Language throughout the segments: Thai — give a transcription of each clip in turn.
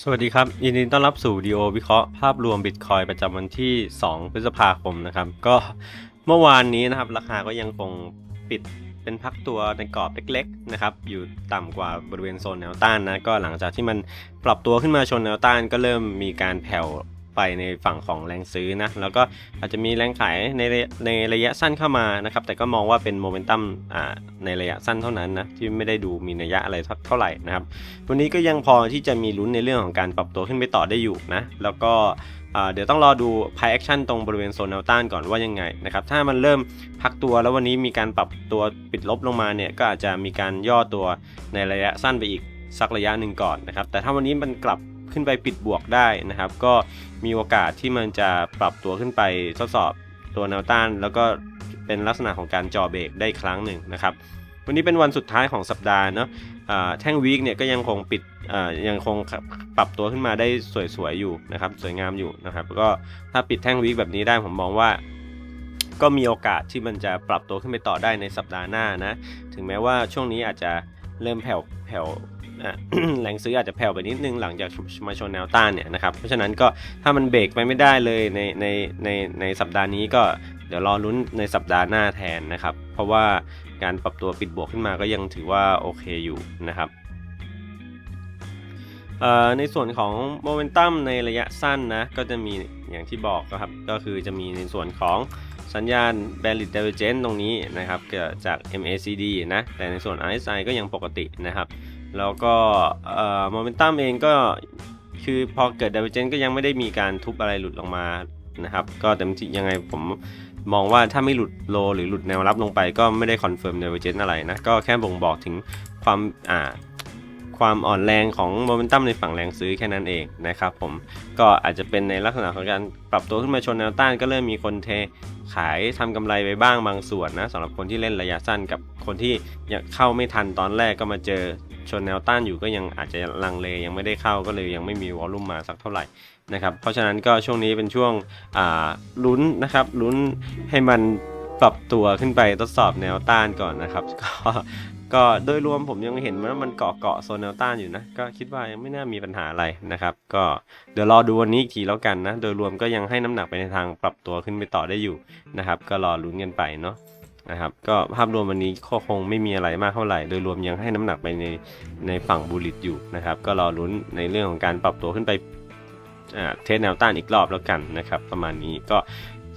สวัสดีครับยินดีต้อนรับสู่ดีโอวิเคราะห์ภาพรวมบิตคอยประจำวันที่ 2 พฤษภาคมนะครับ ก็เมื่อวานนี้นะครับ ราคาก็ยังคงปิดเป็นพักตัวในกรอบเล็กๆนะครับ อยู่ต่ำกว่าบริเวณโซนแนวต้านนะ ก็หลังจากที่มันปรับตัวขึ้นมาชนแนวต้านก็เริ่มมีการแผ่ว ไปในฝั่งของแรงซื้อนะแล้วก็อาจจะมีแรงขายในในระยะสั้นเข้ามานะครับแต่ก็มองว่าเป็นโมเมนตัมอ่าในระยะสั้นเท่านั้นนะที่ไม่ได้ดูมีนัยยะอะไรเท่าไหร่นะครับวันนี้ก็ยังพอที่จะมีลุ้นในเรื่องของการปรับตัวขึ้นไปต่อได้อยู่นะแล้วก็อ่าเดี๋ยวต้องรอดู Pie Action ตรงบริเวณโซนแนวต้านก่อนว่ายังไงนะครับถ้ามันเริ่มพักตัวแล้ววันนี้มีการปรับตัวปิดลบลงมาเนี่ยก็อาจจะมีการย่อตัวในระยะสั้นไปอีกสักระยะหนึ่งก่อนนะครับแต่ถ้าวันนี้มันกลับ ขึ้นไปปิดบวกได้นะครับ ก็มีโอกาสที่มันจะปรับตัวขึ้นไปทดสอบตัวแนวต้าน แล้วก็เป็นลักษณะของการจ่อเบรกได้ครั้งหนึ่งนะครับวันนี้เป็นวันสุดท้ายของสัปดาห์เนาะแท่งวีคเนี่ยก็ยังคงปิดยังคงปรับตัวขึ้นมาได้สวยๆอยู่นะครับ สวยงามอยู่นะครับ ก็ถ้าปิดแท่งวีคแบบนี้ได้ผมมองว่า ก็มีโอกาสที่มันจะปรับตัวขึ้นไปต่อได้ในสัปดาห์หน้านะ ถึงแม้ว่าช่วงนี้อาจจะเริ่มแผ่วแผ่ว แรงซื้ออาจจะแผ่วไปนิดนึงหลังจากมาชนแนวต้านเนี่ยนะครับ เพราะฉะนั้นก็ถ้ามันเบรกไปไม่ได้เลยในในในในสัปดาห์นี้ก็เดี๋ยวรอลุ้นในสัปดาห์หน้าแทนนะครับ เพราะว่าการปรับตัวปิดบวกขึ้นมาก็ยังถือว่าโอเคอยู่นะครับในส่วนของโมเมนตัมในระยะสั้นนะก็จะมีอย่างที่บอกนะครับก็คือจะมีในส่วนของสัญญาณ Bandit Divergence ตรงนี้นะครับเกิดจาก MACD นะแต่ในส่วน RSI ก็ยังปกตินะครับ แล้วก็โมเมนตัมเองก็คือพอเกิด Divergence ก็ยังไม่ได้มีการทุบอะไรหลุดลงมานะครับ ก็เต็มที่ยังไงผมมองว่าถ้าไม่หลุดโลหรือหลุดแนวรับลงไปก็ไม่ได้คอนเฟิร์ม Divergence อะไรนะ ก็แค่บ่งบอกถึงความอ่าความอ่อนแรงของโมเมนตัมในฝั่งแรงซื้อแค่นั้นเองนะครับผมก็อาจจะเป็นในลักษณะของการปรับตัวขึ้นมาชนแนวต้านก็เริ่มมีคนเทขายทำกำไรไปบ้างบางส่วนนะสำหรับคนที่เล่นระยะสั้นกับคนที่ยังเข้าไม่ทันตอนแรกก็มาเจอ ชนแนวต้านอยู่ก็ยังอาจจะลังเลยังไม่ได้เข้าก็เลยยังไม่มีวอลลุ่มมาสักเท่าไหร่นะครับเพราะฉะนั้นก็ช่วงนี้เป็นช่วงลุ้นนะครับลุ้นให้มันปรับตัวขึ้นไปทดสอบแนวต้านก่อนนะครับ ก็ก็โดยรวมผมยังเห็นว่ามันเกาะเกาะโซนแนวต้านอยู่นะ ก็คิดว่ายังไม่น่ามีปัญหาอะไรนะครับ ก็เดี๋ยวรอดูวันนี้อีกทีแล้วกันนะ โดยรวมก็ยังให้น้ำหนักไปในทางปรับตัวขึ้นไปต่อได้อยู่นะครับ ก็รอลุ้นกันไปเนาะ นะครับก็ภาพรวมวันนี้ก็คงไม่มีอะไรมากเท่าไหร่ โดยรวมยังให้น้ำหนักไปในในฝั่งบูลิตอยู่นะครับ ก็รอลุ้นในเรื่องของการปรับตัวขึ้นไปเทสแนวต้านอีกรอบแล้วกันนะครับ ประมาณนี้ก็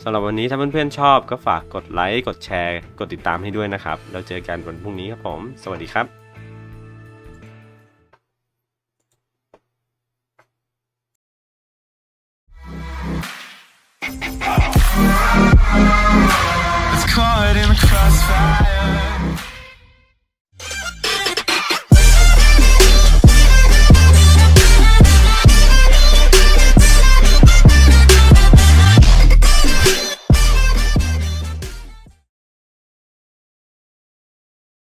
สำหรับวันนี้ถ้าเพื่อนๆชอบก็ฝากกดไลค์กดแชร์ กดติดตามให้ด้วยนะครับแล้วเจอกันวันพรุ่งนี้ครับผม สวัสดีครับ fire.